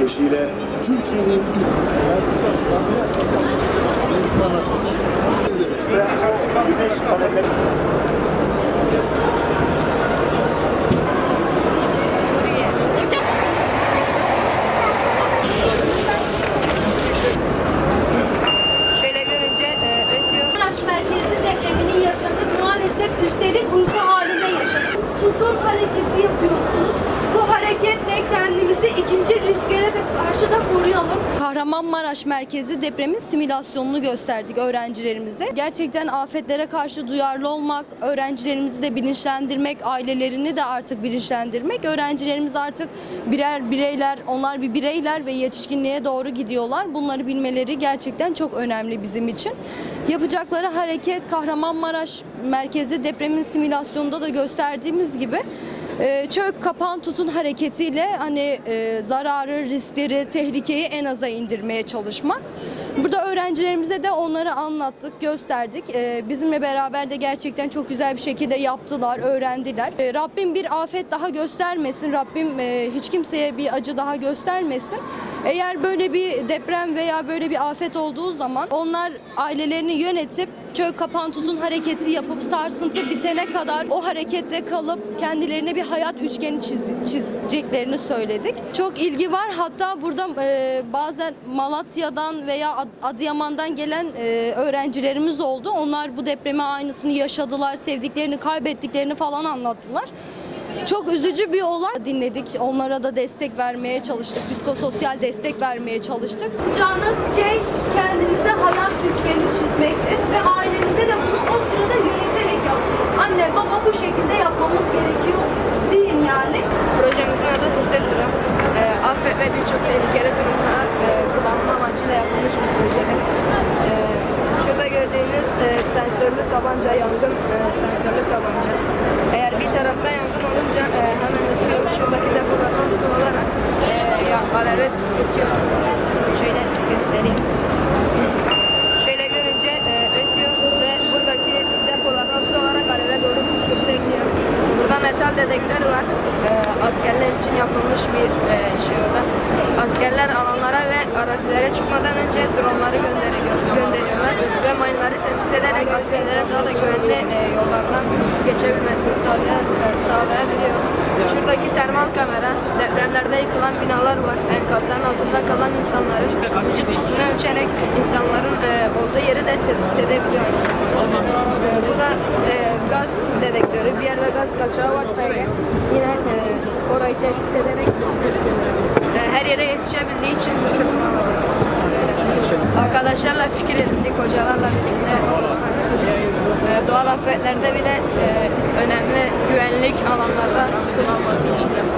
ateşiyle Türkiye'nin Şöyle görünce e, ötüyor. Maraş merkezi depremini yaşadık. Maalesef üstelik uyku halinde yaşadık. Tutun hareketi yapıyorsunuz. Kahramanmaraş merkezi depremin simülasyonunu gösterdik öğrencilerimize. Gerçekten afetlere karşı duyarlı olmak, öğrencilerimizi de bilinçlendirmek, ailelerini de artık bilinçlendirmek. Öğrencilerimiz artık birer bireyler, onlar bir bireyler ve yetişkinliğe doğru gidiyorlar. Bunları bilmeleri gerçekten çok önemli bizim için. Yapacakları hareket Kahramanmaraş merkezi depremin simülasyonunda da gösterdiğimiz gibi e, çök kapan tutun hareketiyle hani e, zararı, riskleri, tehlikeyi en aza indirmeye çalışmak. Burada öğrencilerimize de onları anlattık, gösterdik. E, bizimle beraber de gerçekten çok güzel bir şekilde yaptılar, öğrendiler. E, Rabbim bir afet daha göstermesin, Rabbim e, hiç kimseye bir acı daha göstermesin. Eğer böyle bir deprem veya böyle bir afet olduğu zaman onlar ailelerini yönetip çök kapan tutun hareketi yapıp sarsıntı bitene kadar o harekette kalıp kendilerine bir hayat üçgeni çiz- çizeceklerini söyledik. Çok ilgi var. Hatta burada e, bazen Malatya'dan veya Ad- Adıyaman'dan gelen e, öğrencilerimiz oldu. Onlar bu depreme aynısını yaşadılar, sevdiklerini, kaybettiklerini falan anlattılar. Çok üzücü bir olay dinledik. Onlara da destek vermeye çalıştık. Psikososyal destek vermeye çalıştık. Yapacağınız şey kendinize hayat üçgeni çizmektir ve ailenize de bunu o sırada yöneterek yapın. Anne baba bu şekilde yapmamız gerekiyor deyin yani. Projemizin adı Hızır Durum. E, afet ve birçok tehlikeli durumlar e, kullanma amacıyla yapılmış bir projedir. E, şurada gördüğünüz e, sensörlü tabanca, yangın e, sensörlü tabanca. Eğer bir tarafta yangın olunca e, hemen ötüyor. Şuradaki depolardan su olarak e, ya, aleve püskürtüyor. Şöyle göstereyim. Şöyle görünce e, ötüyor ve buradaki depolardan su olarak aleve doğru püskürtebiliyor. Burada metal dedektör var. E, askerler için yapılmış bir e, şey o da. Askerler alanlara ve arazilere çıkmadan önce dronları gönderiyor, gönderiyorlar ve mayınları tespit ederek askerlere daha da güvenli e, yollardan geçebilmesini sağlay- e, sağlayabiliyor. Şuradaki termal kamera, depremlerde yıkılan binalar var. Enkazların altında kalan insanları vücut ısısını ölçerek insanların e, olduğu yeri de tespit edebiliyor. E, bu da e, gaz dedektörü. Bir yerde gaz kaçağı varsa yine e, orayı tespit ederek e, her yere yetişebildiği için kullanılıyor. Böyle. Arkadaşlarla fikir edindik, hocalarla birlikte. Doğal afetlerde bile e, önemli güvenlik alanlarda kullanılması için yapılıyor.